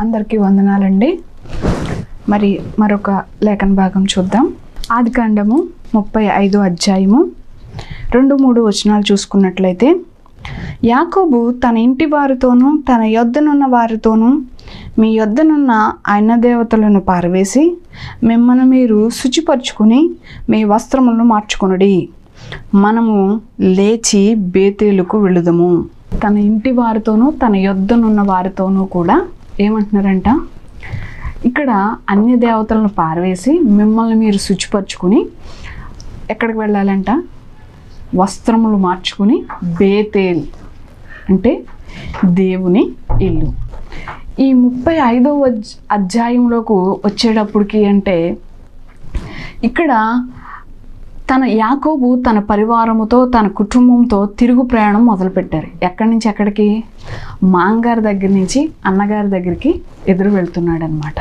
అందరికీ వందనాలండి. మరి మరొక లేఖన భాగం చూద్దాం. ఆది కాండము ముప్పై ఐదో అధ్యాయము. రెండు మూడు వచనాలు చూసుకున్నట్లయితే యాకోబు తన ఇంటి వారితోనూ తన యొద్దనున్న వారితోనూ మీ యొద్దనున్న అన్న దేవతలను పారవేసి మిమ్మల్ని మీరు శుచిపరుచుకుని మీ వస్త్రములను మార్చుకొనుడి. మనము లేచి బేతేలుకు వెళుదము. తన ఇంటి వారితోనూ తన యొద్దనున్న వారితోనూ కూడా ఏమంటున్నారంట? ఇక్కడ అన్ని దేవతలను పారవేసి మిమ్మల్ని మీరు శుచిపరుచుకుని ఎక్కడికి వెళ్ళాలంట? వస్త్రములు మార్చుకుని బేతేల్ అంటే దేవుని ఇల్లు. ఈ ముప్పై ఐదవ అధ్యాయంలోకి వచ్చేటప్పటికి అంటే ఇక్కడ తన యాకోబు తన పరివారముతో తన కుటుంబంతో తిరుగు ప్రయాణం మొదలుపెట్టారు. ఎక్కడి నుంచి ఎక్కడికి? మాంగారి దగ్గర నుంచి అన్నగారి దగ్గరికి ఎదురు వెళ్తున్నాడనమాట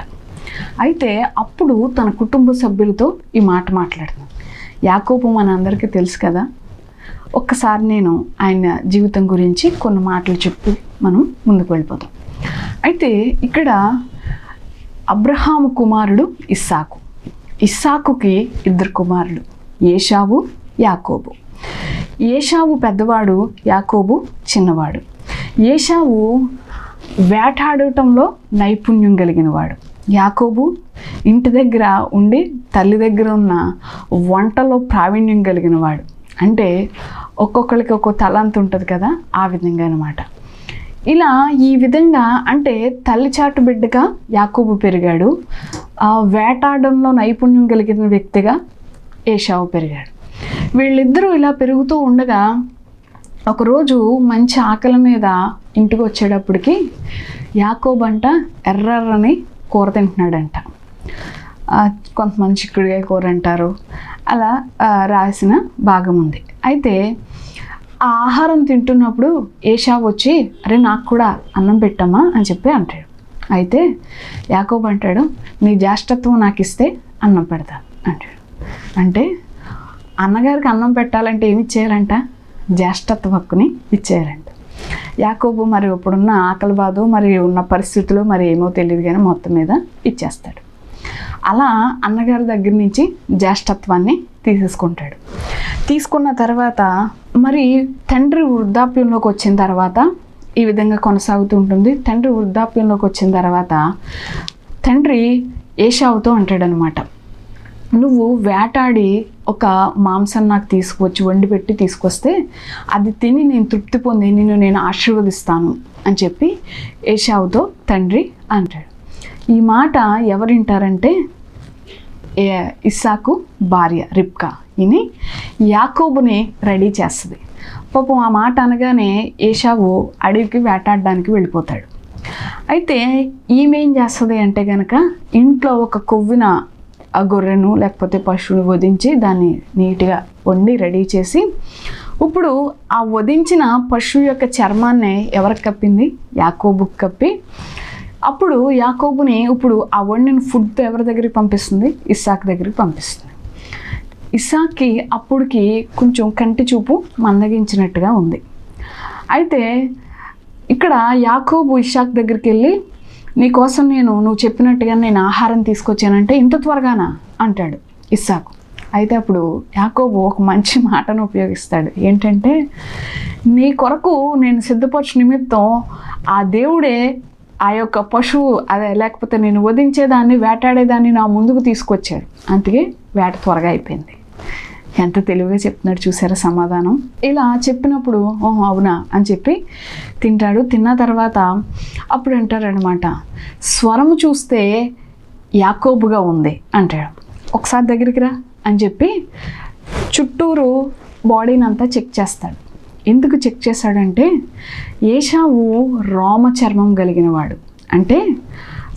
అయితే అప్పుడు తన కుటుంబ సభ్యులతో ఈ మాట మాట్లాడుతుంది. యాకోబు మన అందరికీ తెలుసు కదా? ఒక్కసారి నేను ఆయన జీవితం గురించి కొన్ని మాటలు చెప్పి మనం ముందుకు వెళ్ళిపోతాం. అయితే ఇక్కడ అబ్రహాము కుమారుడు ఇస్సాకు. ఇస్సాకుకి ఇద్దరు కుమారులు ఏషావు యాకోబు. ఏషావు పెద్దవాడు యాకోబు చిన్నవాడు. ఏషావు వేటాడటంలో నైపుణ్యం కలిగినవాడు. యాకోబు ఇంటి దగ్గర ఉండి తల్లి దగ్గర ఉన్న వంటలో ప్రావీణ్యం కలిగినవాడు అంటే ఒక్కొక్కరికి ఒక్కో తలంత ఉంటుంది కదా ఆ విధంగా అనమాట ఇలా ఈ విధంగా అంటే తల్లి చాటు బిడ్డగా యాకోబు పెరిగాడు. వేటాడంలో నైపుణ్యం కలిగిన వ్యక్తిగా ఏషావు పెరిగాడు. వీళ్ళిద్దరూ ఇలా పెరుగుతూ ఉండగా ఒకరోజు మంచి ఆకలి మీద ఇంటికి వచ్చేటప్పటికి యాకోబంట అంట ఎర్రర్రని కూర తింటున్నాడంట. కొంతమంది చిక్కుడుకాయ కూర అంటారు. అలా రాసిన భాగం ఉంది. అయితే ఆ ఆహారం తింటున్నప్పుడు ఏషా వచ్చి అరే నాకు కూడా అన్నం పెట్టమ్మా అని చెప్పి అంటాడు. అయితే యాకోబ్ అంటాడు నీ జ్యేష్ఠత్వం నాకు ఇస్తే అన్నం పెడతాను అంటాడు. అంటే అన్నగారికి అన్నం పెట్టాలంటే ఏమి ఇచ్చేయాలంట? జ్యేష్ఠత్వ హక్కుని ఇచ్చేయాలంట. యాకోబు మరి ఇప్పుడున్న ఆకలి బాధ మరి ఉన్న పరిస్థితులు మరి ఏమో తెలియదు కానీ మొత్తం మీద ఇచ్చేస్తాడు. అలా అన్నగారి దగ్గర నుంచి జ్యేష్ఠత్వాన్ని తీసేసుకుంటాడు. తీసుకున్న తర్వాత మరి తండ్రి వృద్ధాప్యంలోకి వచ్చిన తర్వాత ఈ విధంగా కొనసాగుతూ ఉంటుంది. తండ్రి వృద్ధాప్యంలోకి వచ్చిన తర్వాత తండ్రి ఏషావుతో అంటాడనమాట. నువ్వు వేటాడి ఒక మాంసం నాకు తీసుకువచ్చి వండి పెట్టి తీసుకొస్తే అది తిని నేను తృప్తి పొంది నిన్ను నేను ఆశీర్వదిస్తాను అని చెప్పి ఏషావుతో తండ్రి అంటాడు. ఈ మాట ఎవరింటారంటే ఏ- ఇస్సాకు భార్య రిప్కా ఇని యాకోబుని రెడీ చేస్తుంది. పాపం ఆ మాట అనగానే ఏషావు అడవికి వేటాడడానికి వెళ్ళిపోతాడు. అయితే ఈమె ఏం చేస్తుంది అంటే కనుక ఇంట్లో ఒక కొవ్విన ఆ గొర్రెను లేకపోతే పశువును వధించి దాన్ని నీట్గా వండి రెడీ చేసి ఇప్పుడు ఆ వధించిన పశువు యొక్క చర్మాన్ని ఎవరికి కప్పింది? యాకోబుకి కప్పి. అప్పుడు యాకోబుని ఇప్పుడు ఆ వండిన ఫుడ్ ఎవరి దగ్గరికి పంపిస్తుంది? ఇస్సాక్ దగ్గరికి పంపిస్తుంది. ఇస్సాక్కి అప్పుడుకి కొంచెం కంటి చూపు మందగించినట్టుగా ఉంది. అయితే ఇక్కడ యాకోబు ఇషాక్ దగ్గరికి వెళ్ళి నీకోసం నేను నువ్వు చెప్పినట్టుగా నేను ఆహారం తీసుకొచ్చానంటే ఇంత త్వరగానా? అంటాడు ఇస్సాకు. అయితే అప్పుడు యాకోబు ఒక మంచి మాటను ఉపయోగిస్తాడు. ఏంటంటే నీ కొరకు నేను సిద్ధపరచు నిమిత్తం ఆ దేవుడే ఆ యొక్క పశువు అదే లేకపోతే నేను వధించేదాన్ని వేటాడేదాన్ని నా ముందుకు తీసుకొచ్చాడు. అందుకే వేట త్వరగా అయిపోయింది. ఎంత తెలివిగా చెప్తున్నాడు చూసారా సమాధానం? ఇలా చెప్పినప్పుడు ఓహో అవునా? అని చెప్పి తింటాడు. తిన్న తర్వాత అప్పుడు అంటారనమాట స్వరం చూస్తే యాకోబుగా ఉంది అంటాడు. ఒకసారి దగ్గరికి రా అని చెప్పి చుట్టూరు బాడీని అంతా చెక్ చేస్తాడు. ఎందుకు చెక్ చేశాడంటే ఏషావు రోమ చర్మం కలిగిన వాడు అంటే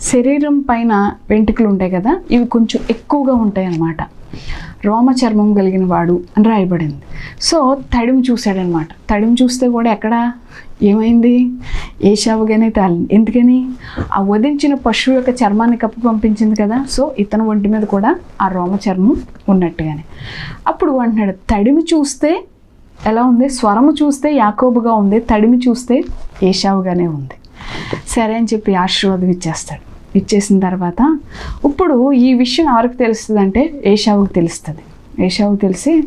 శరీరం పైన వెంట్రుకలు ఉంటాయి కదా ఇవి కొంచెం ఎక్కువగా ఉంటాయి అన్నమాట రోమ చర్మం కలిగిన వాడు అని రాయబడింది. సో తడిమి చూశాడనమాట. తడిమి చూస్తే కూడా ఎక్కడ? ఏమైంది? ఏషావుగానే తాలింది. ఎందుకని? ఆ వధించిన పశువు యొక్క చర్మాన్ని కప్పు పంపించింది కదా. సో ఇతని ఒంటి మీద కూడా ఆ రోమ చర్మం ఉన్నట్టుగానే. అప్పుడు అంటున్నాడు తడిమి చూస్తే ఎలా ఉంది? స్వరము చూస్తే యాకోబుగా ఉంది తడిమి చూస్తే ఏషావుగానే ఉంది. సరే అని చెప్పి ఆశీర్వాదం ఇచ్చేస్తాడు. ఇచ్చేసిన తర్వాత ఇప్పుడు ఈ విషయం ఎవరికి తెలుస్తుంది అంటే ఏషావుకి తెలుస్తుంది. ఏషావుకి తెలిసి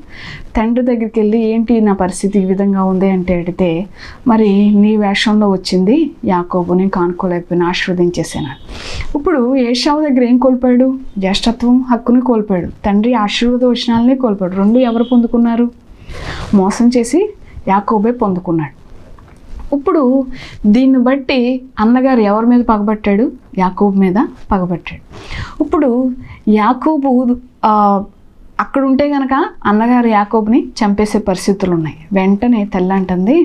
తండ్రి దగ్గరికి వెళ్ళి ఏంటి నా పరిస్థితి? ఈ విధంగా ఉంది? అంటే అడిగితే మరి నీ వేషంలో వచ్చింది యాకోబు నేను కానుకోలేకపోయినా ఆశీర్వదించేసాను ఇప్పుడు ఏషావు దగ్గర ఏం కోల్పోయాడు? జ్యేష్ఠత్వం హక్కుని కోల్పోయాడు. తండ్రి ఆశీర్వాద వచనాలని కోల్పోయాడు. రెండు ఎవరు పొందుకున్నారు? మోసం చేసి యాకోబే పొందుకున్నాడు. ఇప్పుడు దీన్ని బట్టి అన్నగారు ఎవరి మీద పగబట్టాడు? యాకూబ్ మీద పగబట్టాడు. ఇప్పుడు యాకూబు అక్కడ ఉంటే కనుక అన్నగారు యాకూబ్ని చంపేసే పరిస్థితులు ఉన్నాయి వెంటనే తెల్లంటుంది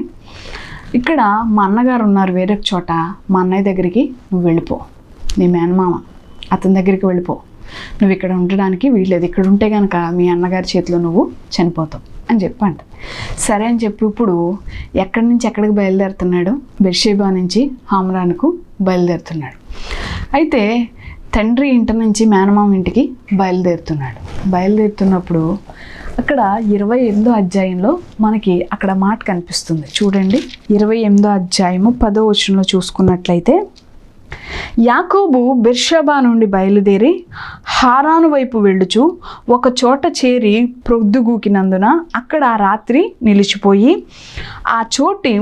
ఇక్కడ మా అన్నగారు ఉన్నారు వేరే చోట. మా అన్నయ్య దగ్గరికి నువ్వు వెళ్ళిపో. నీ మేనమామ అతని దగ్గరికి వెళ్ళిపో. నువ్వు ఇక్కడ ఉండడానికి వీల్లేదు. ఇక్కడ ఉంటే కనుక మీ అన్నగారి చేతిలో నువ్వు చనిపోతావు. అని చెప్పి అంట సరే అని చెప్పి ఇప్పుడు ఎక్కడి నుంచి ఎక్కడికి బయలుదేరుతున్నాడు? బెర్షేబా నుంచి హామ్రాన్కు బయలుదేరుతున్నాడు. అయితే తండ్రి ఇంటి నుంచి మేనమామ ఇంటికి బయలుదేరుతున్నాడు. బయలుదేరుతున్నప్పుడు అక్కడ ఇరవై ఎనిమిదో అధ్యాయంలో మనకి అక్కడ మాట కనిపిస్తుంది. చూడండి. ఇరవై ఎనిమిదో అధ్యాయము పదో వచనంలో చూసుకున్నట్లయితే యాకోబు బిర్షబా నుండి బయలుదేరి హారాను వైపు వెళ్ళుచు ఒక చోట చేరి ప్రొద్దుగూకినందున అక్కడ ఆ రాత్రి నిలిచిపోయి ఆ చోటి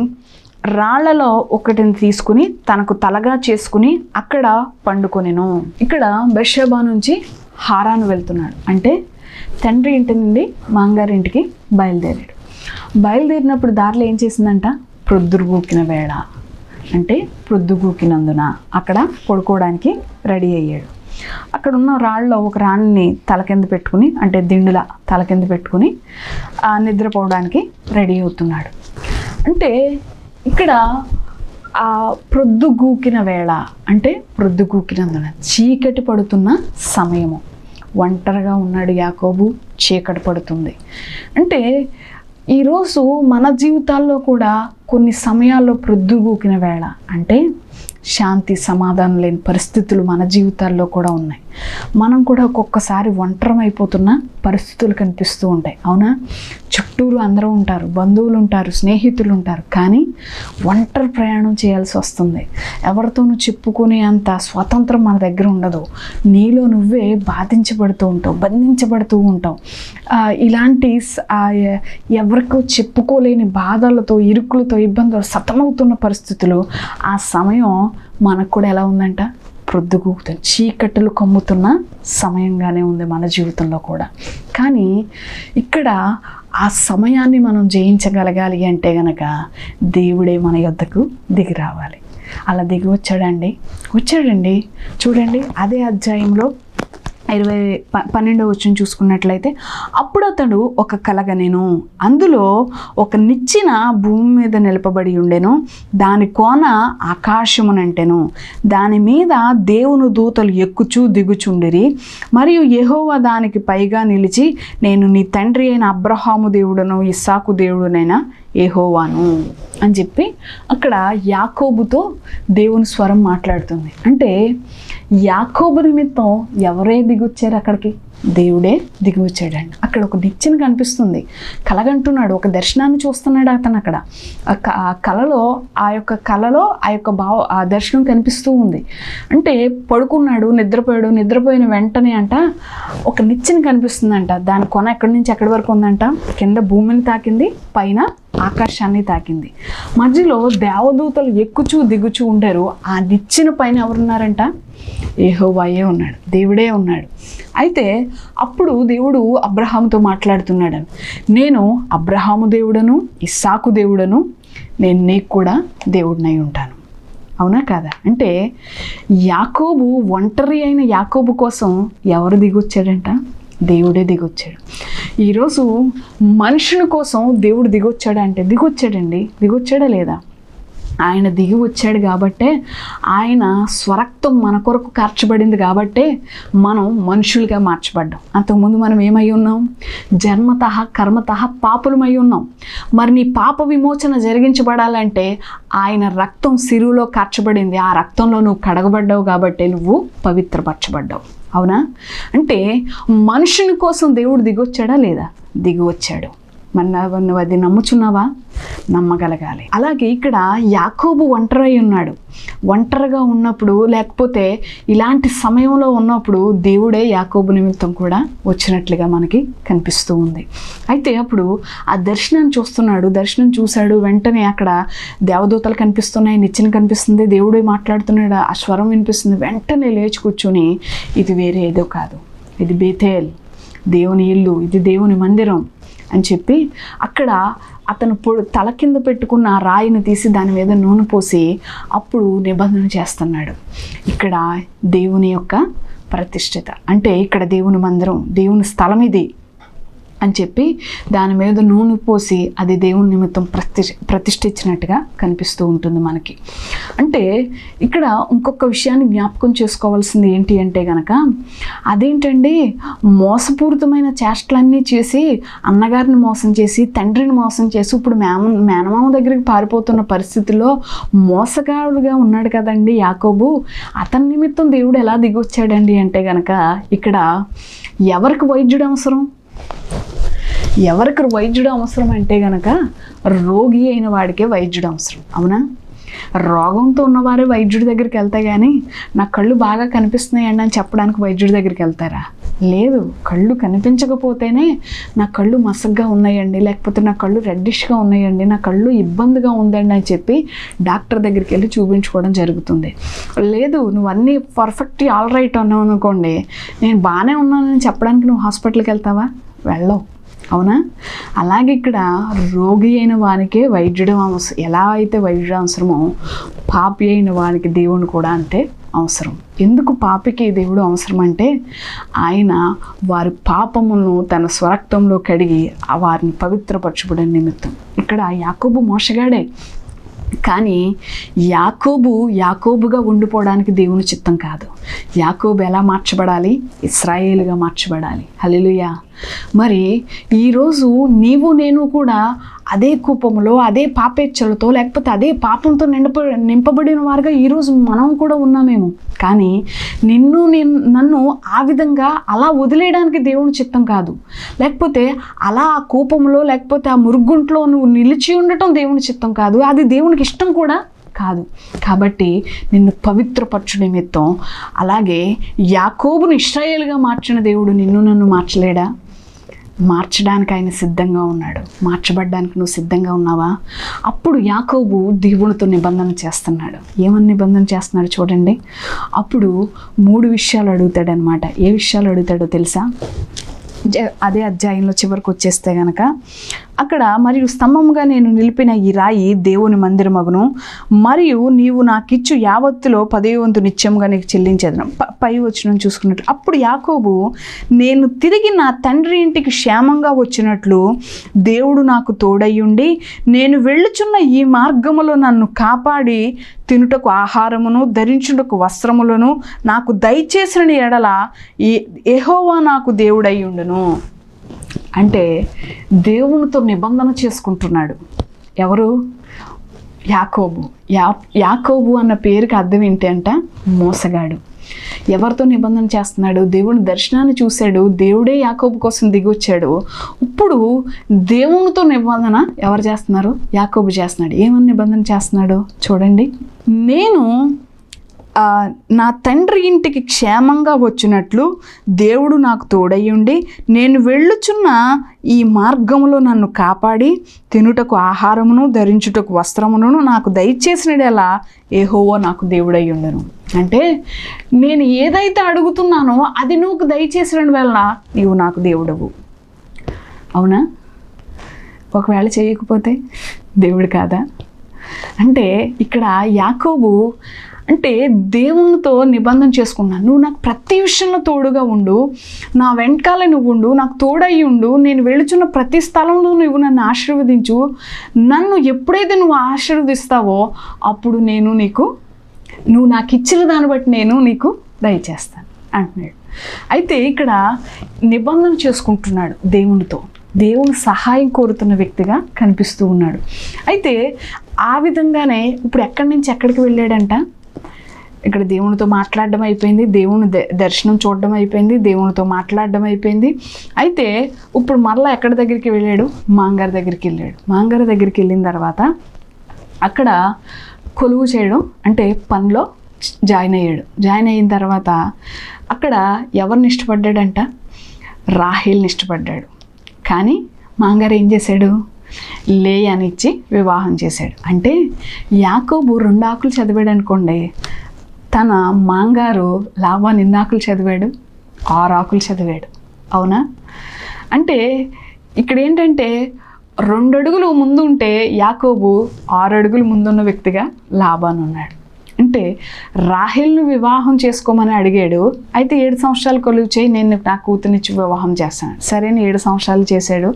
రాళ్ళలో ఒకటిని తీసుకుని తనకు తలగా చేసుకుని అక్కడ పండుకొనెను. ఇక్కడ బెర్షబా నుంచి హారాను వెళ్తున్నాడు. అంటే తండ్రి ఇంటి నుండి మాంగారి ఇంటికి బయలుదేరాడు. బయలుదేరినప్పుడు దారిలో ఏం చేసిందంట? ప్రొద్దురుగూకిన వేళ. అంటే ప్రొద్దుగూకినందున అక్కడ పడుకోవడానికి రెడీ అయ్యాడు. అక్కడ ఉన్న రాళ్ళలో ఒక రాణిని తల కింద పెట్టుకుని అంటే దిండుల తల కింద పెట్టుకుని నిద్రపోవడానికి రెడీ అవుతున్నాడు. అంటే ఇక్కడ ఆ ప్రొద్దుగూకిన వేళ అంటే ప్రొద్దుగూకినందున చీకటి పడుతున్న సమయము. ఒంటరిగా ఉన్నాడు యాకోబు చీకటి పడుతుంది. అంటే ఈరోజు మన జీవితాల్లో కూడా కొన్ని సమయాల్లో ప్రొద్దుగూకిన వేళ. అంటే శాంతి సమాధానం లేని పరిస్థితులు మన జీవితాల్లో కూడా ఉన్నాయి. మనం కూడా ఒక్కొక్కసారి ఒంటరం అయిపోతున్న పరిస్థితులు కనిపిస్తూ ఉంటాయి. అవునా? చుట్టూరు అందరూ ఉంటారు బంధువులు ఉంటారు స్నేహితులు ఉంటారు కానీ ఒంటరి ప్రయాణం చేయాల్సి వస్తుంది. ఎవరితోనూ చెప్పుకునే అంత స్వాతంత్రం మన దగ్గర ఉండదు. నీలో నువ్వే బాధించబడుతూ ఉంటావు బంధించబడుతూ ఉంటావు. ఇలాంటి ఎవరికో చెప్పుకోలేని బాధలతో ఇరుకులతో ఇబ్బందులు సతమవుతున్న పరిస్థితులు ఆ సమయం మనకు కూడా ఎలా ఉందంట? ప్రొద్దుగూకుతుంది చీకట్టులు కమ్ముతున్న సమయంగానే ఉంది మన జీవితంలో కూడా. కానీ ఇక్కడ ఆ సమయాన్ని మనం జయించగలగాలి అంటే గనక దేవుడే మన యొద్దకు దిగి రావాలి. అలా దిగి వచ్చాడండి. వచ్చాడండి. చూడండి అదే అధ్యాయంలో ఇరవై ప పన్నెండవ వచ్చిన చూసుకున్నట్లయితే అప్పుడు అతడు ఒక కలగనెను. అందులో ఒక నిచ్చిన భూమి మీద నిలపబడి ఉండెను. దాని కోన ఆకాశమునంటెను. దాని మీద దేవుని దూతలు ఎక్కుచూ దిగుచుండిరి. మరియు యెహోవా దానికి పైగా నిలిచి నేను నీ తండ్రి అయిన అబ్రహాము దేవుడను ఇస్సాకు దేవుడునైనా ఏహోవాను అని చెప్పి అక్కడ యాకోబుతో దేవుని స్వరం మాట్లాడుతుంది. అంటే యాకోబు నిమిత్తం ఎవరే దిగొచ్చారు అక్కడికి? దేవుడే దిగి వచ్చాడండి అక్కడ ఒక నిచ్చెన కనిపిస్తుంది. కలగంటున్నాడు ఒక దర్శనాన్ని చూస్తున్నాడు అతను అక్కడ. ఆ కలలో ఆ కళలో ఆ యొక్క కళలో ఆ యొక్క భావ ఆ దర్శనం కనిపిస్తూ ఉంది. అంటే పడుకున్నాడు నిద్రపోయాడు నిద్రపోయిన వెంటనే అంట ఒక నిచ్చెన కనిపిస్తుందంట. దాని కొన ఎక్కడి నుంచి ఎక్కడి వరకు ఉందంట? కింద భూమిని తాకింది పైన ఆకాశాన్ని తాకింది. మధ్యలో దేవదూతలు ఎక్కుచూ దిగుచూ ఉండరు. ఆ నిచ్చిన పైన ఎవరున్నారంట? ఏహోవాయే ఉన్నాడు. దేవుడే ఉన్నాడు. అయితే అప్పుడు దేవుడు అబ్రహాముతో మాట్లాడుతున్నాడు. నేను అబ్రహాము దేవుడను ఇస్సాకు దేవుడను నేను నీకు కూడా దేవుడినై ఉంటాను. అవునా కాదా? అంటే యాకోబు ఒంటరి అయిన యాకోబు కోసం ఎవరు దిగొచ్చాడంట? దేవుడే దిగొచ్చాడు. ఈరోజు మనుషుని కోసం దేవుడు దిగొచ్చాడా అంటే దిగొచ్చాడండి. దిగొచ్చాడా లేదా? ఆయన దిగి వచ్చాడు కాబట్టే ఆయన స్వరక్తం మన కొరకు కార్చబడింది కాబట్టే మనం మనుషులుగా మార్చబడ్డాం. అంతకుముందు మనం ఏమై ఉన్నాం? జన్మత కర్మత పాపులమై ఉన్నాం. మరి నీ పాప విమోచన జరిగించబడాలంటే ఆయన రక్తం సిరువులో కార్చబడింది. ఆ రక్తంలో నువ్వు కడగబడ్డావు కాబట్టి నువ్వు పవిత్రపరచబడ్డావు. అవునా? అంటే మనుషుని కోసం దేవుడు దిగొచ్చాడా లేదా? దిగి వచ్చాడు మన నువ్వు అది నమ్ముచున్నావా? నమ్మగలగాలి. అలాగే ఇక్కడ యాకోబు ఒంటరై ఉన్నాడు. ఒంటరిగా ఉన్నప్పుడు లేకపోతే ఇలాంటి సమయంలో ఉన్నప్పుడు దేవుడే యాకోబు నిమిత్తం కూడా వచ్చినట్లుగా మనకి కనిపిస్తూ ఉంది. అయితే అప్పుడు ఆ దర్శనాన్ని చూస్తున్నాడు. దర్శనం చూశాడు. వెంటనే అక్కడ దేవదూతలు కనిపిస్తున్నాయి. నిచ్చెన కనిపిస్తుంది. దేవుడే మాట్లాడుతున్నాడు. ఆ స్వరం వినిపిస్తుంది. వెంటనే లేచి కూర్చొని ఇది వేరే ఏదో కాదు. ఇది బేతేల్. దేవుని ఇల్లు. ఇది దేవుని మందిరం. అని చెప్పి అక్కడ అతను పొడు తల కింద పెట్టుకున్న ఆ రాయిని తీసి దాని మీద నూనె పోసి అప్పుడు నిబంధన చేస్తున్నాడు. ఇక్కడ దేవుని యొక్క ప్రతిష్ఠిత. అంటే ఇక్కడ దేవుని మందిరం దేవుని స్థలం ఇది అని చెప్పి దాని మీద నూనె పోసి అది దేవుని నిమిత్తం ప్రతి ప్రతిష్ఠించినట్టుగా కనిపిస్తూ ఉంటుంది మనకి. అంటే ఇక్కడ ఇంకొక విషయాన్ని జ్ఞాపకం చేసుకోవాల్సింది ఏంటి అంటే గనక అదేంటండి? మోసపూరితమైన చేష్టలన్నీ చేసి అన్నగారిని మోసం చేసి తండ్రిని మోసం చేసి ఇప్పుడు మేమ మేనమామ దగ్గరికి పారిపోతున్న పరిస్థితిలో మోసగాడుగా ఉన్నాడు కదండి యాకోబు. అతని నిమిత్తం దేవుడు ఎలా దిగొచ్చాడండి అంటే గనక ఇక్కడ ఎవరికి వైద్యుడు అవసరం? ఎవరికి వైద్యుడు అవసరం అంటే గనక రోగి అయిన వాడికే వైద్యుడు అవసరం. అవునా? రోగంతో ఉన్నవారే వైద్యుడి దగ్గరికి వెళ్తే కానీ నా కళ్ళు బాగా కనిపిస్తున్నాయండి అని చెప్పడానికి వైద్యుడి దగ్గరికి వెళ్తారా? లేదు. కళ్ళు కనిపించకపోతేనే నా కళ్ళు మసగ్గా ఉన్నాయండి లేకపోతే నా కళ్ళు రెడ్డిష్గా ఉన్నాయండి నా కళ్ళు ఇబ్బందిగా ఉందండి అని చెప్పి డాక్టర్ దగ్గరికి వెళ్ళి చూపించుకోవడం జరుగుతుంది. లేదు నువ్వు అన్నీ పర్ఫెక్ట్ ఆల్ రైట్ అన్నావు అనుకోండి నేను బాగానే ఉన్నానని చెప్పడానికి నువ్వు హాస్పిటల్కి వెళ్తావా? వెళ్ళవు. అవునా? అలాగే ఇక్కడ రోగి అయిన వానికే వైద్యుడు అవసరం ఎలా అయితే వైద్యుడు అవసరమో పాపి అయిన వానికి దేవుని కూడా అంటే అవసరం. ఎందుకు పాపికి దేవుడు అవసరం అంటే ఆయన వారి పాపములను తన స్వరక్తంలో కడిగి వారిని పవిత్రపరచబడిన నిమిత్తం. ఇక్కడ యాకోబు మోసగాడే. కానీ యాకోబు యాకోబుగా ఉండిపోవడానికి దేవుని చిత్తం కాదు. యాకోబు ఎలా మార్చబడాలి? ఇస్రాయేలుగా మార్చబడాలి. హలిలుయా మరి ఈరోజు నీవు నేను కూడా అదే కూపంలో అదే పాపేచ్ఛలతో లేకపోతే అదే పాపంతో నిండప నింపబడిన వారుగా ఈరోజు మనం కూడా ఉన్నామేమో. కానీ నిన్ను నేను నన్ను ఆ విధంగా అలా వదిలేయడానికి దేవుని చిత్తం కాదు. లేకపోతే అలా ఆ కూపంలో లేకపోతే ఆ మురుగుంట్లో నువ్వు నిలిచి ఉండటం దేవుని చిత్తం కాదు. అది దేవునికి ఇష్టం కూడా కాదు. కాబట్టి నిన్ను పవిత్రపరచు నిమిత్తం అలాగే యాకోబును ఇస్రాయేల్గా మార్చిన దేవుడు నిన్ను నన్ను మార్చలేడా? మార్చడానికి ఆయన సిద్ధంగా ఉన్నాడు. మార్చబడ్డానికి నువ్వు సిద్ధంగా ఉన్నావా? అప్పుడు యాకోబు దేవునితో నిబంధన చేస్తున్నాడు. ఏమని నిబంధన చేస్తున్నాడు చూడండి. అప్పుడు మూడు విషయాలు అడుగుతాడనమాట ఏ విషయాలు అడుగుతాడో తెలుసా? జ- అదే అధ్యాయంలో చివరికి వచ్చేస్తే కనుక అక్కడ మరియు స్తంభముగా నేను నిలిపిన ఈ రాయి దేవుని మందిరమగును. మరియు నీవు నాకిచ్చు యావత్తులో పదే వంతు నిత్యముగా నీకు చెల్లించేదను. పై వచ్చిన చూసుకున్నట్లు అప్పుడు యాకోబు నేను తిరిగి నా తండ్రి ఇంటికి క్షేమంగా వచ్చినట్లు దేవుడు నాకు తోడయ్యుండి నేను వెళ్ళుచున్న ఈ మార్గములో నన్ను కాపాడి తినుటకు ఆహారమును ధరించుటకు వస్త్రములను నాకు దయచేసిన ఎడల ఈ ఎహోవా నాకు దేవుడయ్యుండును. అంటే దేవునితో నిబంధన చేసుకుంటున్నాడు. ఎవరు? యాకోబు. యా యాకోబు అన్న పేరుకి అర్థం ఏంటి అంట మోసగాడు. ఎవరితో నిబంధన చేస్తున్నాడు? దేవుని దర్శనాన్ని చూశాడు. దేవుడే యాకోబు కోసం దిగొచ్చాడు. ఇప్పుడు దేవునితో నిబంధన ఎవరు చేస్తున్నారు? యాకోబు చేస్తున్నాడు. ఏమని నిబంధన చేస్తున్నాడు? చూడండి. నేను నా తండ్రి ఇంటికి క్షేమంగా వచ్చినట్లు దేవుడు నాకు తోడయ్యుండి నేను వెళ్ళుచున్న ఈ మార్గంలో నన్ను కాపాడి తినుటకు ఆహారమును ధరించుటకు వస్త్రమును నాకు దయచేసినడెలా ఏహోవో నాకు దేవుడయ్యుండను. అంటే నేను ఏదైతే అడుగుతున్నానో అది నువ్వు దయచేసిన వల్ల నీవు నాకు దేవుడవు. అవునా? ఒకవేళ చేయకపోతే దేవుడు కాదా? అంటే ఇక్కడ యాకోబు అంటే దేవునితో నిబంధన చేసుకున్నాను నువ్వు నాకు ప్రతి విషయంలో తోడుగా ఉండు. నా వెనకాల నువ్వు ఉండు. నాకు తోడయి ఉండు. నేను వెళుచున్న ప్రతి స్థలంలో నువ్వు నన్ను ఆశీర్వదించు. నన్ను ఎప్పుడైతే నువ్వు ఆశీర్వదిస్తావో అప్పుడు నేను నీకు నువ్వు నాకు ఇచ్చిన దాన్ని బట్టి నేను నీకు దయచేస్తాను. అంటున్నాడు. అయితే ఇక్కడ నిబంధన చేసుకుంటున్నాడు దేవునితో. దేవుని సహాయం కోరుతున్న వ్యక్తిగా కనిపిస్తూ ఉన్నాడు. అయితే ఆ విధంగానే ఇప్పుడు ఎక్కడి నుంచి ఎక్కడికి వెళ్ళాడంట? ఇక్కడ దేవునితో మాట్లాడడం అయిపోయింది దేవుని ద- దర్శనం చూడడం అయిపోయింది దేవునితో మాట్లాడడం అయిపోయింది. అయితే ఇప్పుడు మరలా ఎక్కడి దగ్గరికి వెళ్ళాడు? మాంగారి దగ్గరికి వెళ్ళాడు. మాంగారి దగ్గరికి వెళ్ళిన తర్వాత అక్కడ కొలువు చేయడం అంటే పనిలో జాయిన్ అయ్యాడు. జాయిన్ అయిన తర్వాత అక్కడ ఎవరిని ఇష్టపడ్డాడంట? రాహేల్ని ఇష్టపడ్డాడు. కానీ మాంగారు ఏం చేశాడు? లేయాని ఇచ్చి వివాహం చేశాడు. అంటే యాకోబు రెండు ఆకులు చదివాడు అనుకోండి తన మాంగారు లావా నిన్నాకులు ఆకులు చదివాడు ఆరు ఆకులు చదివాడు. అవునా? అంటే ఇక్కడ ఏంటంటే రెండు అడుగులు ముందు ఉంటే యాకోబు ఆరు అడుగులు ముందున్న వ్యక్తిగా లాభాన్ని ఉన్నాడు. అంటే రాహిల్ను వివాహం చేసుకోమని అడిగాడు అయితే ఏడు సంవత్సరాలు కొలువు చేయి నేను నా కూతురునిచ్చి వివాహం చేస్తాను. సరే అని ఏడు సంవత్సరాలు చేశాడు.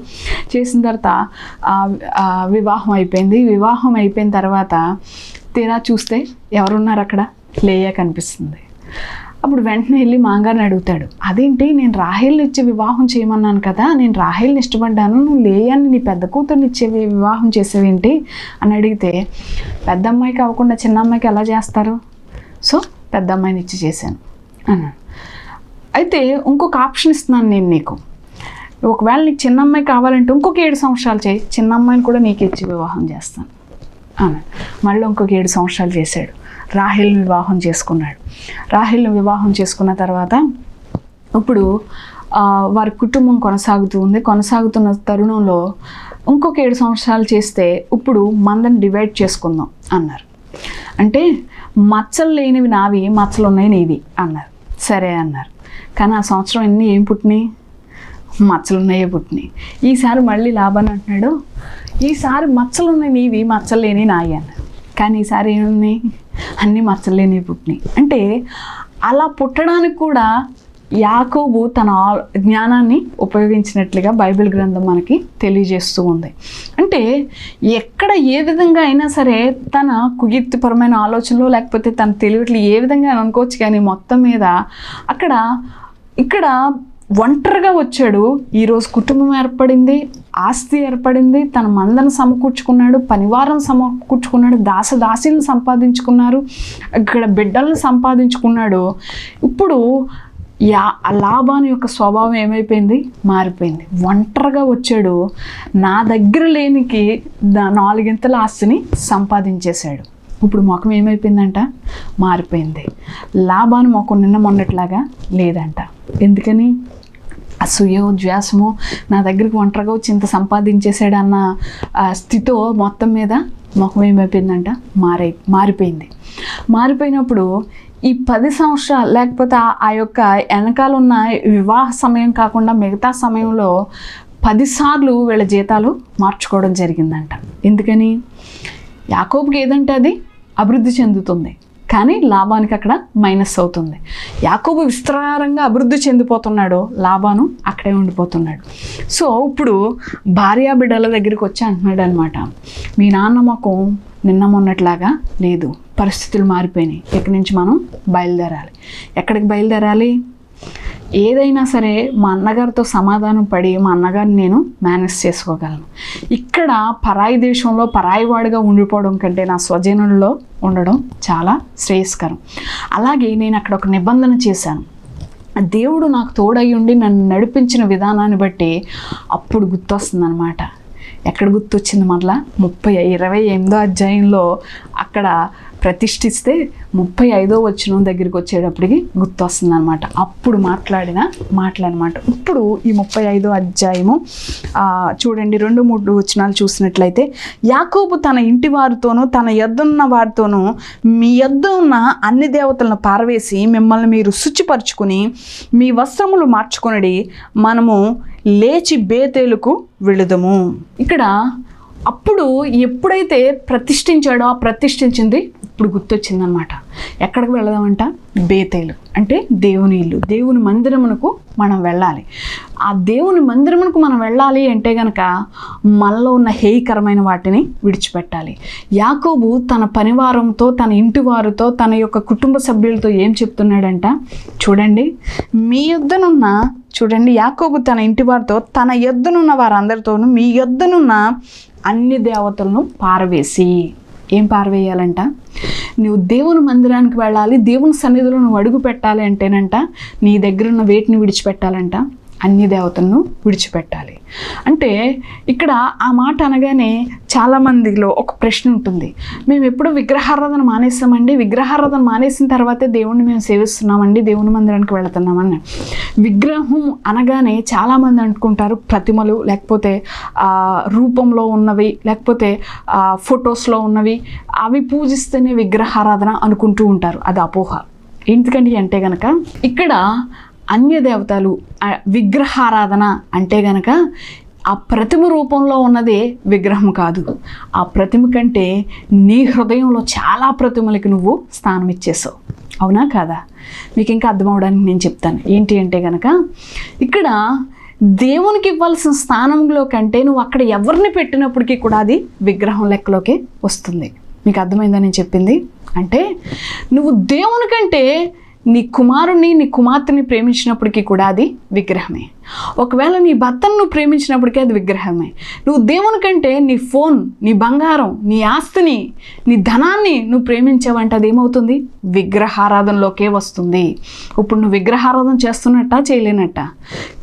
చేసిన తర్వాత వివాహం అయిపోయింది. వివాహం అయిపోయిన తర్వాత తీరా చూస్తే ఎవరున్నారు అక్కడ? లేయా కనిపిస్తుంది. అప్పుడు వెంటనే వెళ్ళి మాంగారిని అడుగుతాడు అదేంటి నేను రాహేల్ని ఇచ్చి వివాహం చేయమన్నాను కదా నేను రాహేల్ని ఇష్టపడ్డాను నువ్వు లేయాన్ని నీ పెద్ద కూతుర్ని ఇచ్చే వివాహం చేసేవేంటి? అని అడిగితే పెద్ద అమ్మాయికి అవ్వకుండా చిన్న అమ్మాయికి ఎలా చేస్తారు? సో పెద్ద అమ్మాయిని ఇచ్చి చేశాను. అన్నాను అయితే ఇంకొక ఆప్షన్ ఇస్తున్నాను నేను నీకు. ఒకవేళ నీకు చిన్న అమ్మాయి కావాలంటే ఇంకొక ఏడు సంవత్సరాలు చేయి చిన్న అమ్మాయిని కూడా నీకు ఇచ్చి వివాహం చేస్తాను. అన్నాను మళ్ళీ ఇంకొక ఏడు సంవత్సరాలు చేశాడు. రాహిల్ని వివాహం చేసుకున్నాడు. రాహిల్ని వివాహం చేసుకున్న తర్వాత ఇప్పుడు వారి కుటుంబం కొనసాగుతూ ఉంది. కొనసాగుతున్న తరుణంలో ఇంకొక ఏడు సంవత్సరాలు చేస్తే ఇప్పుడు మందని డివైడ్ చేసుకుందాం అన్నారు. అంటే మచ్చలు లేనివి నావి మచ్చలు ఉన్నాయి నీవి అన్నారు. సరే అన్నారు. కానీ ఆ సంవత్సరం ఎన్ని ఏం పుట్టినాయి? మచ్చలు ఉన్నాయే పుట్టినాయి. ఈసారి మళ్ళీ లాభాన్ని అంటున్నాడు. ఈసారి మచ్చలు ఉన్నాయి నీవి మచ్చలు లేని నాయి అన్నారు. కానీ ఈసారి ఏమున్నాయి? అన్నీ మచ్చలు పుట్టిని. పుట్టినాయి అంటే అలా పుట్టడానికి కూడా యాకోబు తన జ్ఞానాన్ని ఉపయోగించినట్లుగా బైబిల్ గ్రంథం మనకి తెలియజేస్తూ ఉంది. అంటే ఎక్కడ ఏ విధంగా అయినా సరే తన కుయుక్తిపరమైన ఆలోచనలు లేకపోతే తన తెలివిట్లు ఏ విధంగా అనుకోవచ్చు కానీ మొత్తం మీద అక్కడ ఇక్కడ ఒంటరిగా వచ్చాడు. ఈరోజు కుటుంబం ఏర్పడింది ఆస్తి ఏర్పడింది. తన మందను సమకూర్చుకున్నాడు పనివారం సమకూర్చుకున్నాడు దాస దాసీలను సంపాదించుకున్నారు ఇక్కడ బిడ్డలను సంపాదించుకున్నాడు. ఇప్పుడు యా ఆ లాభాని యొక్క స్వభావం ఏమైపోయింది? మారిపోయింది. ఒంటరిగా వచ్చాడు. నా దగ్గర లేనికి నాలుగింతల ఆస్తిని సంపాదించేశాడు. ఇప్పుడు ముఖం ఏమైపోయిందంట? మారిపోయింది. లాభాన్ని మొఖం నిన్న మొన్నట్లాగా లేదంట. ఎందుకని? అసూయ ద్వేషము నా దగ్గరికి ఒంటరిగా వచ్చి ఇంత సంపాదించేసాడన్న స్థితితో మొత్తం మీద ముఖం ఏమైపోయిందంట? మారై మారిపోయింది. మారిపోయినప్పుడు ఈ పది సంవత్సరాలు లేకపోతే ఆ- యొక్క వెనకాల ఉన్న వివాహ సమయం కాకుండా మిగతా సమయంలో పదిసార్లు వీళ్ళ జీతాలు మార్చుకోవడం జరిగిందంట. ఎందుకని? యాకోబ్కి ఏదంటే అది? అభివృద్ధి చెందుతుంది. కానీ లాభానికి అక్కడ మైనస్ అవుతుంది. యాకోబు విస్తారంగా అభివృద్ధి చెందిపోతున్నాడు లాభాను అక్కడే ఉండిపోతున్నాడు. సో ఇప్పుడు భార్యా బిడ్డల దగ్గరికి వచ్చి అంటున్నాడు అనమాట మీ నాన్న మొఖం నిన్న మొన్నట్లాగా లేదు. పరిస్థితులు మారిపోయినాయి. ఇక్కడి నుంచి మనం బయలుదేరాలి? ఎక్కడికి బయలుదేరాలి? ఏదైనా సరే మా అన్నగారితో సమాధానం పడి మా అన్నగారిని నేను మేనేజ్ చేసుకోగలను. ఇక్కడ పరాయి దేశంలో పరాయివాడిగా ఉండిపోవడం కంటే నా స్వజనుల్లో ఉండడం చాలా శ్రేయస్కరం. అలాగే నేను అక్కడ ఒక నిబంధన చేశాను. దేవుడు నాకు తోడై ఉండి నన్ను నడిపించిన విధానాన్ని బట్టి అప్పుడు గుర్తొస్తుంది అనమాట ఎక్కడ గుర్తొచ్చింది మరలా? ముప్పై ఇరవై ఎనిమిదో అధ్యాయంలో అక్కడ ప్రతిష్ఠిస్తే ముప్పై ఐదో వచ్చిన దగ్గరికి వచ్చేటప్పటికి గుర్తొస్తుంది అనమాట అప్పుడు మాట్లాడిన మాటలన్నమాట. ఇప్పుడు ఈ ముప్పై ఐదో అధ్యాయము చూడండి రెండు మూడు వచనాలు చూసినట్లయితే యాకోబు తన ఇంటి వారితోనూ తన ఎద్దున్న వారితోనూ మీ యొద్ద ఉన్న అన్ని దేవతలను పారవేసి మిమ్మల్ని మీరు శుచిపరుచుకుని మీ వస్త్రములు మార్చుకొనడి మనము లేచి బేతేలుకు వెళుదము. ఇక్కడ అప్పుడు ఎప్పుడైతే ప్రతిష్ఠించాడో ఆ ప్రతిష్ఠించింది ఇప్పుడు గుర్తొచ్చిందనమాట ఎక్కడికి వెళదామంట? బేతేలు. అంటే దేవుని ఇల్లు. దేవుని మందిరమునకు మనం వెళ్ళాలి. ఆ దేవుని మందిరమునకు మనం వెళ్ళాలి అంటే గనక మనలో ఉన్న హేయకరమైన వాటిని విడిచిపెట్టాలి. యాకోబు తన పనివారంతో తన ఇంటి వారితో తన యొక్క కుటుంబ సభ్యులతో ఏం చెప్తున్నాడంట? చూడండి. మీ యొద్దనున్న చూడండి యాకోబు తన ఇంటి వారితో తన యొద్దనున్న వారందరితోనూ మీ యొద్దనున్న అన్ని దేవతలను పారవేసి ఏం పారవేయాలంట? నువ్వు దేవుని మందిరానికి వెళ్ళాలి దేవుని సన్నిధిలో నువ్వు అడుగు పెట్టాలి అంటేనంట నీ దగ్గర ఉన్న వేటిని విడిచిపెట్టాలంట. అన్ని దేవతలను విడిచిపెట్టాలి. అంటే ఇక్కడ ఆ మాట అనగానే చాలామందిలో ఒక ప్రశ్న ఉంటుంది. మేము ఎప్పుడు విగ్రహారాధన మానేస్తామండి విగ్రహారాధన మానేసిన తర్వాతే దేవుణ్ణి మేము సేవిస్తున్నామండి? దేవుని మందిరానికి వెళుతున్నామని. విగ్రహం అనగానే చాలామంది అనుకుంటారు ప్రతిమలు లేకపోతే రూపంలో ఉన్నవి లేకపోతే ఫొటోస్లో ఉన్నవి అవి పూజిస్తేనే విగ్రహారాధన అనుకుంటూ ఉంటారు. అది అపోహ. ఎందుకండి అంటే గనక ఇక్కడ అన్య దేవతలు విగ్రహారాధన అంటే గనక ఆ ప్రతిమ రూపంలో ఉన్నదే విగ్రహం కాదు. ఆ ప్రతిమ కంటే నీ హృదయంలో చాలా ప్రతిమలకి నువ్వు స్థానం ఇచ్చేసావు. అవునా కాదా? మీకు ఇంకా అర్థమవడానికి నేను చెప్తాను. ఏంటి అంటే గనక ఇక్కడ దేవునికి ఇవ్వాల్సిన స్థానంలో కంటే నువ్వు అక్కడ ఎవరిని పెట్టినప్పటికీ కూడా అది విగ్రహం లెక్కలోకి వస్తుంది. మీకు అర్థమైందని నేను చెప్పింది? అంటే నువ్వు దేవుని కంటే నీ కుమారుణ్ణి నీ కుమార్తెని ప్రేమించినప్పటికీ కూడా అది విగ్రహమే. ఒకవేళ నీ భర్తను నువ్వు ప్రేమించినప్పటికీ అది విగ్రహమే. నువ్వు దేవుని కంటే నీ ఫోన్ నీ బంగారం నీ ఆస్తిని నీ ధనాన్ని నువ్వు ప్రేమించావంటే అది ఏమవుతుంది విగ్రహారాధనలోకే వస్తుంది. ఇప్పుడు నువ్వు విగ్రహారాధన చేస్తున్నట్ట చేయలేనట్ట?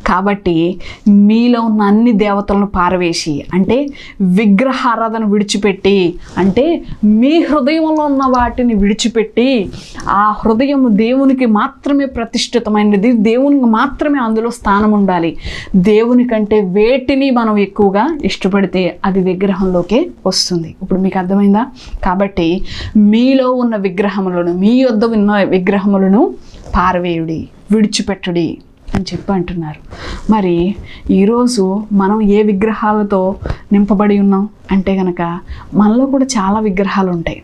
కాబట్టి మీలో ఉన్న అన్ని దేవతలను పారవేసి అంటే విగ్రహారాధన విడిచిపెట్టి అంటే మీ హృదయంలో ఉన్న వాటిని విడిచిపెట్టి ఆ హృదయం దేవునికి మాత్రమే ప్రతిష్ఠితమైనది దేవునికి మాత్రమే అందులో స్థానం ఉండాలి దేవుని కంటే వేటిని మనం ఎక్కువగా ఇష్టపడితే అది విగ్రహంలోకే వస్తుంది. ఇప్పుడు మీకు అర్థమైందా? కాబట్టి మీలో ఉన్న విగ్రహములను మీ యొద్ద ఉన్న విగ్రహములను పారవేయుడి విడిచిపెట్టుడి అని చెప్పి అంటున్నారు. మరి ఈరోజు మనం ఏ విగ్రహాలతో నింపబడి ఉన్నాం? అంటే కనుక మనలో కూడా చాలా విగ్రహాలు ఉంటాయి.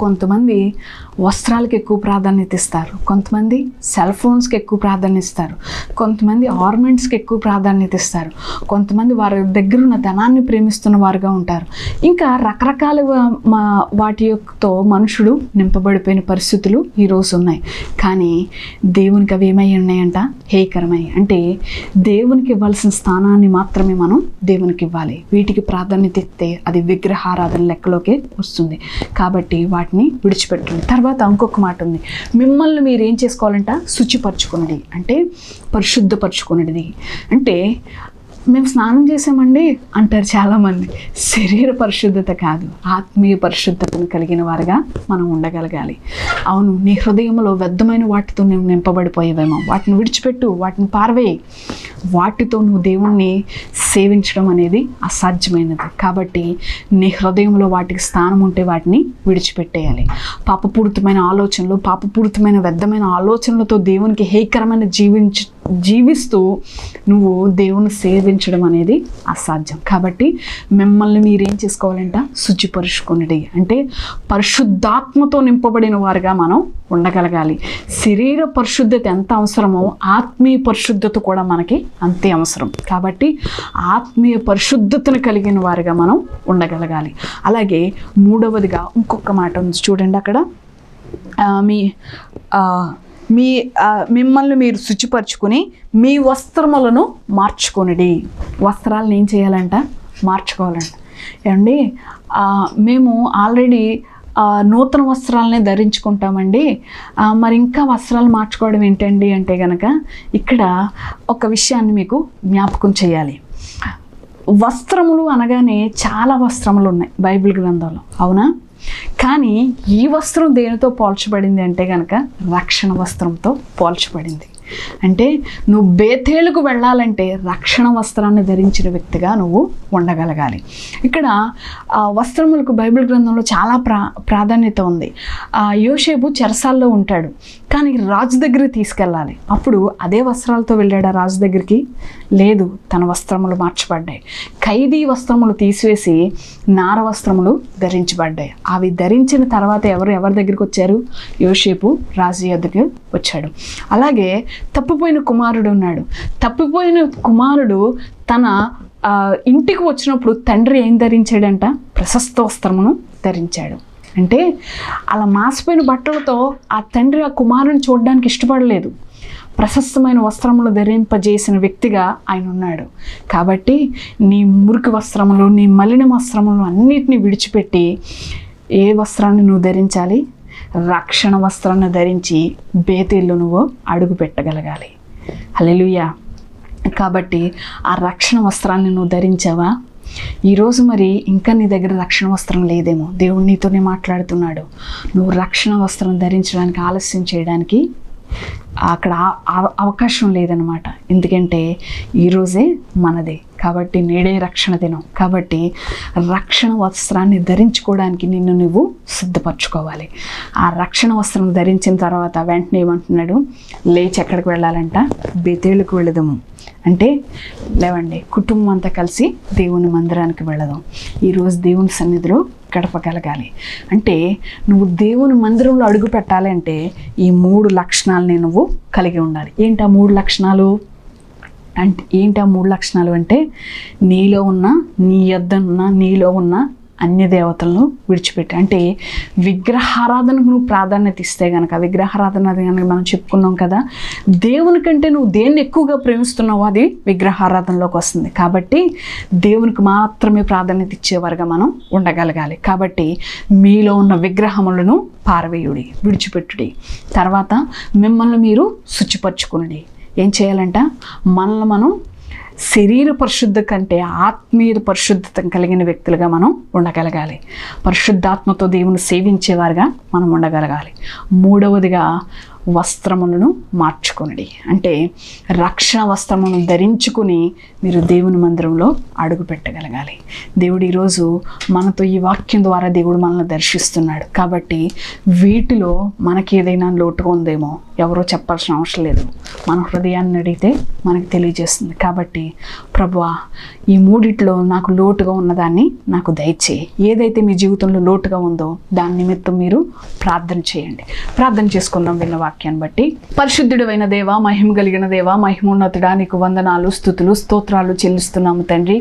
కొంతమంది వస్త్రాలకు ఎక్కువ ప్రాధాన్యత ఇస్తారు. కొంతమంది సెల్ ఫోన్స్కి ఎక్కువ ప్రాధాన్యత ఇస్తారు. కొంతమంది ఆర్నమెంట్స్కి ఎక్కువ ప్రాధాన్యత ఇస్తారు. కొంతమంది వారి దగ్గర ఉన్న ధనాన్ని ప్రేమిస్తున్న వారుగా ఉంటారు. ఇంకా రకరకాలుగా మా వాటి యొక్కతో మనుషుడు నింపబడిపోయిన పరిస్థితులు ఈరోజు ఉన్నాయి. కానీ దేవునికి అవి ఏమై ఉన్నాయంట? హేకరమై అంటే దేవునికి ఇవ్వాల్సిన స్థానాన్ని మాత్రమే మనం దేవునికి ఇవ్వాలి. వీటికి ప్రాధాన్యత ఇస్తే అది విగ్రహారాధన లెక్కలోకి వస్తుంది. కాబట్టి వాటిని విడిచిపెట్టండి. తర్వాత ఇంకొక మాట ఉంది. మిమ్మల్ని మీరు ఏం చేసుకోవాలంట? శుచిపరచుకున్నది అంటే పరిశుద్ధపరచుకున్నది అంటే మేము స్నానం చేసామండి అంటారు చాలామంది. శరీర పరిశుద్ధత కాదు ఆత్మీయ పరిశుద్ధతను కలిగిన వారుగా మనం ఉండగలగాలి. అవును నీ హృదయంలో వ్యర్థమైన వాటితో నువ్వు నింపబడిపోయేవేమో. వాటిని విడిచిపెట్టు వాటిని పారవేయి. వాటితో నువ్వు దేవుణ్ణి సేవించడం అనేది అసాధ్యమైనది. కాబట్టి నీ హృదయంలో వాటికి స్థానం ఉంటే వాటిని విడిచిపెట్టేయాలి. పాపపూరితమైన ఆలోచనలు పాపపూరితమైన వ్యర్థమైన ఆలోచనలతో దేవునికి హేకరమైన జీవించ జీవిస్తూ నువ్వు దేవుని సేవించడం అనేది అసాధ్యం. కాబట్టి మిమ్మల్ని మీరేం చేసుకోవాలంట? శుచిపరుచుకునేది అంటే పరిశుద్ధాత్మతో నింపబడిన వారుగా మనం ఉండగలగాలి. శరీర పరిశుద్ధత ఎంత అవసరమో ఆత్మీయ పరిశుద్ధత కూడా మనకి అంతే అవసరం. కాబట్టి ఆత్మీయ పరిశుద్ధతను కలిగిన వారుగా మనం ఉండగలగాలి. అలాగే మూడవదిగా ఇంకొక మాట ఉంది చూడండి అక్కడ. మీ మీ మిమ్మల్ని మీరు శుచిపరచుకుని మీ వస్త్రములను మార్చుకొనిడి. వస్త్రాలను ఏం చేయాలంట? మార్చుకోవాలంట. ఏమండి? మేము ఆల్రెడీ నూతన వస్త్రాలనే ధరించుకుంటామండి. మరి ఇంకా వస్త్రాలు మార్చుకోవడం ఏంటండి అంటే కనుక ఇక్కడ ఒక విషయాన్ని మీకు జ్ఞాపకం చేయాలి. వస్త్రములు అనగానే చాలా వస్త్రములు ఉన్నాయి బైబిల్ గ్రంథంలో. అవునా? కానీ ఈ వస్త్రం దేనితో పోల్చబడింది అంటే కనుక రక్షణ వస్త్రంతో పోల్చబడింది. అంటే నువ్వు బేతేలుకు వెళ్ళాలంటే రక్షణ వస్త్రాన్ని ధరించిన వ్యక్తిగా నువ్వు ఉండగలగాలి. ఇక్కడ ఆ వస్త్రములకు బైబిల్ గ్రంథంలో చాలా ప్రా ప్రాధాన్యత ఉంది. ఆ చెరసాల్లో ఉంటాడు. కానీ రాజు దగ్గరికి తీసుకెళ్ళాలి. అప్పుడు అదే వస్త్రాలతో వెళ్ళాడా రాజు దగ్గరికి? లేదు తన వస్త్రములు మార్చబడ్డాయి. ఖైదీ వస్త్రములు తీసివేసి నార వస్త్రములు ధరించబడ్డాయి. అవి ధరించిన తర్వాత ఎవరు ఎవరి దగ్గరికి వచ్చారు? యోషేపు రాజు యొద్దకు వచ్చాడు. అలాగే తప్పిపోయిన కుమారుడు ఉన్నాడు. తప్పిపోయిన కుమారుడు తన ఇంటికి వచ్చినప్పుడు తండ్రి ఏం ధరించాడంట? ప్రశస్త వస్త్రమును ధరించాడు. అంటే అలా మాసిపోయిన బట్టలతో ఆ తండ్రి ఆ కుమారుని చూడడానికి ఇష్టపడలేదు. ప్రశస్తమైన వస్త్రములు ధరింపజేసిన వ్యక్తిగా ఆయన ఉన్నాడు. కాబట్టి నీ మురికి వస్త్రములు నీ మలిన వస్త్రములు అన్నిటినీ విడిచిపెట్టి ఏ వస్త్రాన్ని నువ్వు ధరించాలి? రక్షణ వస్త్రాన్ని ధరించి బేతీళ్ళు నువ్వు అడుగు పెట్టగలగాలి. హల్లెలూయా. కాబట్టి ఆ రక్షణ వస్త్రాన్ని నువ్వు ధరించావా? ఈరోజు మరి ఇంకా నీ దగ్గర రక్షణ వస్త్రం లేదేమో. దేవుడు నీతోనే మాట్లాడుతున్నాడు. నువ్వు రక్షణ వస్త్రం ధరించడానికి ఆలస్యం చేయడానికి అక్కడ అవకాశం లేదనమాట ఎందుకంటే ఈరోజే మనదే. కాబట్టి నేడే రక్షణ దినం. కాబట్టి రక్షణ వస్త్రాన్ని ధరించుకోవడానికి నిన్ను నువ్వు సిద్ధపరచుకోవాలి. ఆ రక్షణ వస్త్రం ధరించిన తర్వాత వెంటనే ఏమంటున్నాడు? లేచి ఎక్కడికి వెళ్ళాలంట? బెతేళ్ళకు వెళదాము. అంటే లేవండి కుటుంబం అంతా కలిసి దేవుని మందిరానికి వెళ్ళదాం. ఈరోజు దేవుని సన్నిధిలో గడపగలగాలి అంటే నువ్వు దేవుని మందిరంలో అడుగు పెట్టాలి అంటే ఈ మూడు లక్షణాలని నువ్వు కలిగి ఉండాలి. ఏంటి ఆ మూడు లక్షణాలు? అంటే ఏంటి ఆ మూడు లక్షణాలు అంటే నీలో ఉన్న నీ యొద్ద ఉన్న నీలో ఉన్న అన్య దేవతలను విడిచిపెట్టి. అంటే విగ్రహారాధనకు నువ్వు ప్రాధాన్యత ఇస్తే కనుక విగ్రహారాధన అది కనుక మనం చెప్పుకున్నాం కదా దేవుని కంటే నువ్వు దేన్ని ఎక్కువగా ప్రేమిస్తున్నావో అది విగ్రహారాధనలోకి వస్తుంది. కాబట్టి దేవునికి మాత్రమే ప్రాధాన్యత ఇచ్చేవారుగా మనం ఉండగలగాలి. కాబట్టి మీలో ఉన్న విగ్రహములను పారవేయుడి విడిచిపెట్టుడి. తర్వాత మిమ్మల్ని మీరు శుచిపరచుకుని ఏం చేయాలంట? మనల్ని మనం శరీర పరిశుద్ధ కంటే ఆత్మీయ పరిశుద్ధత కలిగిన వ్యక్తులుగా మనం ఉండగలగాలి. పరిశుద్ధాత్మతో దేవుని సేవించేవారుగా మనం ఉండగలగాలి. మూడవదిగా వస్త్రములను మార్చుకొనడి. అంటే రక్షణ వస్త్రమును ధరించుకుని మీరు దేవుని మందిరంలో అడుగు పెట్టగలగాలి. దేవుడు ఈరోజు మనతో ఈ వాక్యం ద్వారా దేవుడు మనల్ని దర్శిస్తున్నాడు. కాబట్టి వీటిలో మనకి ఏదైనా లోటుగా ఉందేమో ఎవరో చెప్పాల్సిన అవసరం లేదు. మన హృదయాన్ని అడిగితే మనకు తెలియజేస్తుంది. కాబట్టి ప్రభువా ఈ మూడిట్లో నాకు లోటుగా ఉన్నదాన్ని నాకు దయచేయి. ఏదైతే మీ జీవితంలో లోటుగా ఉందో దాని నిమిత్తం మీరు ప్రార్థన చేయండి. ప్రార్థన చేసుకుందాం విన్న వాక్యాన్ని బట్టి. పరిశుద్ధుడు అయిన దేవ మహిమ కలిగిన దేవ మహిమోన్నతుడా నీకు వందనాలు స్థుతులు స్తోత్రాలు చెల్లిస్తున్నాము తండ్రి.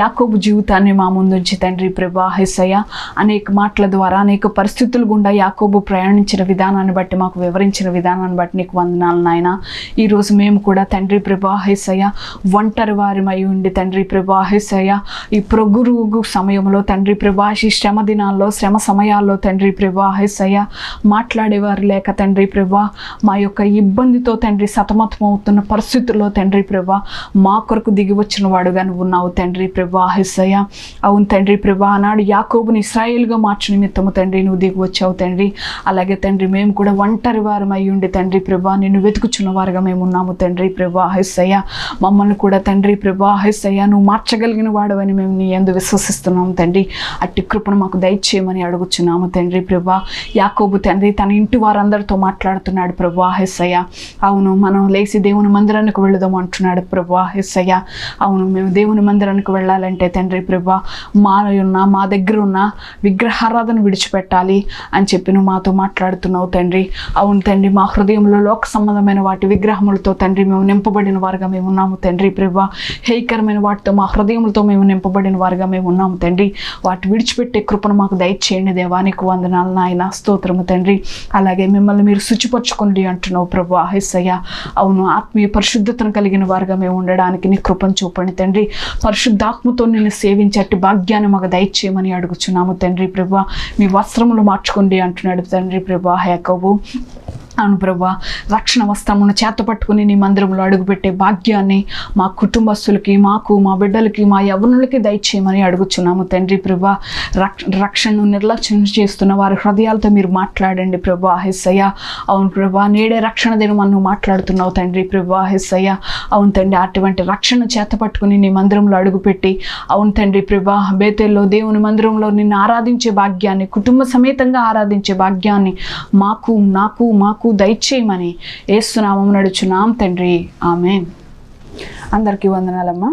యాకోబు జీవితాన్ని మా ముందుంచి తండ్రి ప్రభా హెస్సయ్య అనేక మాటల ద్వారా అనేక పరిస్థితులు గుండా యాకోబు ప్రయాణించిన విధానాన్ని బట్టి మాకు వివరించిన విధానాన్ని బట్టి నీకు వందనాలు నాయన. ఈరోజు మేము కూడా తండ్రి ప్రభా హెస్సయ్య ఒంటరి వారిమై ఉండి తండ్రి ప్రభా హెస్సయ్య ఈ ప్రొగురుగు సమయంలో తండ్రి ప్రభా ఈ శ్రమ దినాల్లో శ్రమ సమయాల్లో తండ్రి ప్రభా హెస్సయ్య మాట్లాడేవారు లేక తండ్రి ప్రభా మా యొక్క ఇబ్బందితో తండ్రి సతమతం అవుతున్న పరిస్థితుల్లో తండ్రి ప్రభా మా కొరకు దిగి వచ్చిన వాడుగా నువ్వు ఉన్నావు తండ్రి ప్రభా హెస్సయ్య అవును తండ్రి ప్రభా ఆనాడు యాకోబుని ఇస్రాయిల్గా మార్చిన నిమిత్తము తండ్రి నువ్వు దిగి వచ్చావు తండ్రి. అలాగే తండ్రి మేము కూడా ఒంటరి వారం అయి ఉండి తండ్రి ప్రభా నిన్ను వెతుకుచున్న వారుగా మేము ఉన్నాము తండ్రి ప్రభా హిస్సయ్య మమ్మల్ని కూడా తండ్రి ప్రభా హెస్సయ్య నువ్వు మార్చగలిగిన వాడవని మేము నీ ఎందు విశ్వసిస్తున్నాము తండ్రి. అట్టి కృపను మాకు దయచేయమని అడుగుచున్నాము తండ్రి ప్రభా. యాకోబు తండ్రి తన ఇంటి వారందరితో మాట్లాడుతున్నాడు. ప్రభువా హెస్సయ్య అవును మనం లేచి దేవుని మందిరానికి వెళదాం అంటున్నాడు ప్రభువా హెస్సయ్య అవును మేము దేవుని మందిరానికి వెళ్ళాలంటే తండ్రి ప్రభా మా ఉన్న మా దగ్గర ఉన్న విగ్రహారాధన విడిచిపెట్టాలి అని చెప్పి నువ్వు మాతో మాట్లాడుతున్నావు తండ్రి. అవును తండ్రి మా హృదయంలో లోక సంబంధమైన వాటి విగ్రహములతో తండ్రి మేము నింపబడిన వారుగా మేము ఉన్నాము తండ్రి ప్రభా. హేయకరమైన వాటితో మా హృదయములతో మేము నింపబడిన వారుగా మేము ఉన్నాము తండ్రి. వాటి విడిచిపెట్టే కృపను మాకు దయచేయండి దేవానికి వందనాలు నాయన. స్తోత్రము తండ్రి. అలాగే మిమ్మల్ని మీరు మార్చుకోండి అంటున్నావు ప్రభు అహిస్సయ్య అవును ఆత్మీయ పరిశుద్ధతను కలిగిన వారుగా మేము ఉండడానికి నీ కృపను చూపండి తండ్రి. పరిశుద్ధాత్మతో నిన్ను సేవించట్టి భాగ్యాన్ని మాకు దయచేయమని అడుగుచున్నాము తండ్రి ప్రభు. మీ వస్త్రములు మార్చుకోండి అంటున్నాడు తండ్రి ప్రభు హేకవు అవును ప్రభా. రక్షణ వస్త్రమును చేత పట్టుకుని నీ మందిరంలో అడుగుపెట్టే భాగ్యాన్ని మా కుటుంబస్తులకి మాకు మా బిడ్డలకి మా యవనులకి దయచేయమని అడుగుచున్నాము తండ్రి ప్రభా. రక్ష రక్షణను నిర్లక్ష్యం చేస్తున్న వారి హృదయాలతో మీరు మాట్లాడండి ప్రభా హెస్సయ్య. అవును ప్రభా నేడే రక్షణ దినం మాట్లాడుతున్నావు తండ్రి ప్రభా హెస్సయ్య. అవును తండ్రి అటువంటి రక్షణ చేత పట్టుకుని నీ మందిరంలో అడుగుపెట్టి అవును తండ్రి ప్రభా బేతెల్లో దేవుని మందిరంలో నిన్ను ఆరాధించే భాగ్యాన్ని కుటుంబ సమేతంగా ఆరాధించే భాగ్యాన్ని మాకు నాకు మాకు మాకు దయచేయమని ఏసునామం నడుచున్నాం తండ్రి. ఆమె అందరికీ వందనాలమ్మా.